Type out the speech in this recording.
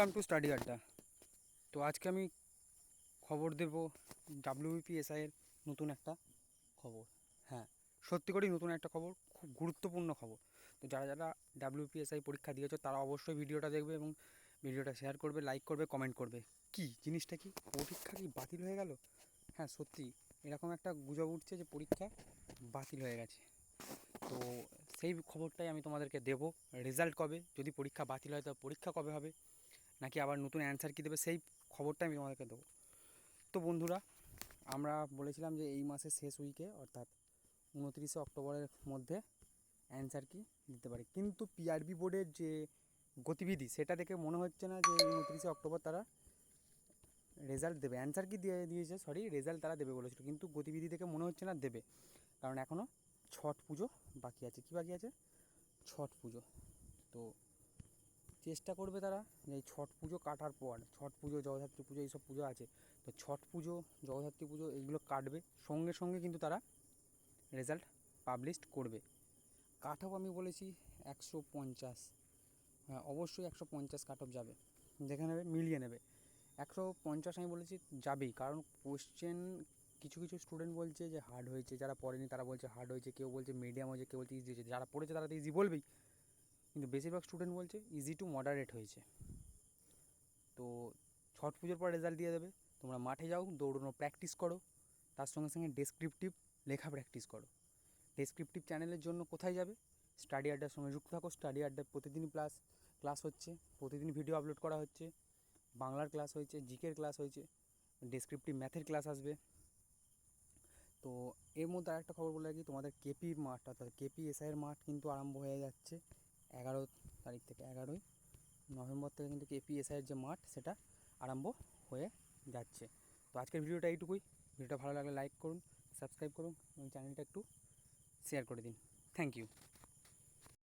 Welcome to study আড্ডা তো আজকে আমি খবর দেব ডাব্লিউবিপিএসআই এর নতুন একটা খবর। হ্যাঁ সত্যি করেই নতুন একটা খবর, খুব গুরুত্বপূর্ণ খবর। তো যারা যারা ডাব্লিউপিএসআই পরীক্ষা দিয়েছ, তারা অবশ্যই ভিডিওটা দেখবে এবং ভিডিওটা শেয়ার করবে লাইক করবে কমেন্ট করবে। কি, জিনিসটা কি, পরীক্ষা কি বাতিল হয়ে গেল? হ্যাঁ সত্যি, এরকম একটা গুজব উঠছে যে পরীক্ষা বাতিল হয়ে গেছে। তো সেই খবরটাই আমি তোমাদেরকে দেবো। রেজাল্ট কবে? যদি পরীক্ষা বাতিল হয়, তো পরীক্ষা কবে হবে? নাকি আবার নতুন অ্যান্সার কী দেবে? সেই খবরটা আমি তোমাদেরকে দেবো। তো বন্ধুরা, আমরা বলেছিলাম যে এই মাসের শেষ উইকে অর্থাৎ উনত্রিশে অক্টোবরের মধ্যে অ্যান্সার কি দিতে পারে। কিন্তু পিআরবি বোর্ডের যে গতিবিধি, সেটা দেখে মনে হচ্ছে না যে উনত্রিশে অক্টোবর তারা রেজাল্ট দেবে। অ্যান্সার কি দিয়ে দিয়েছে? সরি রেজাল্ট তারা দেবে বলেছিল, কিন্তু গতিবিধি দেখে মনে হচ্ছে না দেবে। কারণ এখনও ছট পুজো বাকি আছে। কি বাকি আছে? ছট পুজো। তো চেষ্টা করবে তারা যে এই ছট পুজো কাটার পর, ছট পুজো, জগদ্ধাত্রী পুজো, এইসব পুজো আছে। তো ছট পুজো, জগদ্ধাত্রী পুজো এইগুলো কাটবে। সঙ্গে সঙ্গে কিন্তু তারা রেজাল্ট পাবলিশ করবে। কাট অফ আমি বলেছি একশো পঞ্চাশ। হ্যাঁ অবশ্যই একশো পঞ্চাশ কাট অফ যাবে। দেখে নেবে, মিলিয়ে নেবে। একশো পঞ্চাশ আমি বলেছি যাবেই। কারণ কোশ্চেন কিছু কিছু স্টুডেন্ট বলছে যে হার্ড হয়েছে। যারা পড়েনি তারা বলছে হার্ড হয়েছে। কেউ বলছে মিডিয়াম হয়েছে, কেউ বলছে ইজি হয়েছে। যারা পড়েছে তারা তো ইজি বলবেই। কিন্তু বেশিরভাগ স্টুডেন্ট বলছে ইজি টু মডারেট হয়েছে। তো ছট পুজোর পর রেজাল্ট দিয়ে দেবে। তোমরা মাঠে যাও, দৌড়ানো প্র্যাকটিস করো। তার সঙ্গে সঙ্গে ডেসক্রিপটিভ লেখা প্র্যাকটিস করো। ডেসক্রিপটিভ চ্যানেলের জন্য কোথায় যাবে? স্টাডি আড্ডার সঙ্গে যুক্ত থাকো। স্টাডি আড্ডায় প্রতিদিনই ক্লাস ক্লাস হচ্ছে। প্রতিদিন ভিডিও আপলোড করা হচ্ছে। বাংলার ক্লাস হয়েছে জিকের ক্লাস হয়েছে। ডেসক্রিপটিভ ম্যাথের ক্লাস আসবে। তো এর মধ্যে আরেকটা খবর বলে রাখি, তোমাদের কেপির মাঠ অর্থাৎ কেপি এসআইয়ের মাঠ কিন্তু আরম্ভ হয়ে যাচ্ছে। এগারো তারিখ থেকে, এগারোই নভেম্বর থেকে কিন্তু কেপিএসআইয়ের যে মাঠ, সেটা আরম্ভ হয়ে যাচ্ছে। তো আজকের ভিডিওটা এইটুকুই। ভিডিওটা ভালো লাগলে লাইক করুন সাবস্ক্রাইব করুন, এবং চ্যানেলটা একটু শেয়ার করে দিন। Thank you